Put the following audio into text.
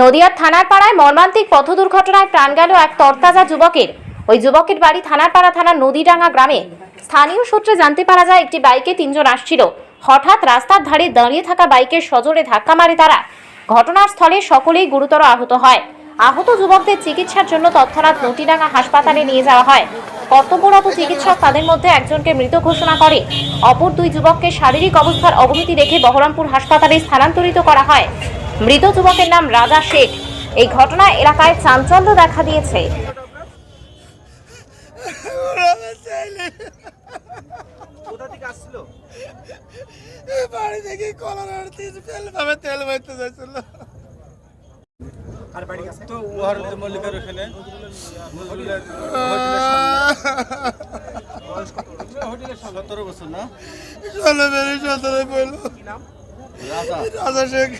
নদিয়ার থানার পাড়ায় মর্মান্তিক পথ দুর্ঘটনায় প্রাণ গেল এক তরতাজা যুবকের। ওই যুবকের বাড়ি থানার পাড়া থানার নদীডাঙ্গা গ্রামে। স্থানীয় সূত্রে জানতে পারা যায়, একটি বাইকে তিনজন আসছিল। হঠাৎ রাস্তার ধারে দাঁড়িয়ে থাকা বাইকের সজোরে ধাক্কা মারে তারা। ঘটনার স্থলে সকলেই গুরুতর আহত হয়। আহত যুবকদের চিকিৎসার জন্য তৎক্ষণাৎ নদীডাঙ্গা হাসপাতালে নিয়ে যাওয়া হয়। কর্তব্যরত চিকিৎসক তাদের মধ্যে একজনকে মৃত ঘোষণা করে। অপর দুই যুবককে শারীরিক অবস্থার অবনতি রেখে বহরমপুর হাসপাতালে স্থানান্তরিত করা হয়। মৃত যুবকের নাম রাজা শেখ। এই ঘটনায় এলাকায় চাঞ্চল্য দেখা দিয়েছে। বাড়ি থেকে কলার তেল ভাবে তেল বইতে যাচ্ছিল। তো উহার মল্লিকার ওখানে সতেরো বছর না? ষোলো বেরি সতেরো পড়ল। রাজা শেখ।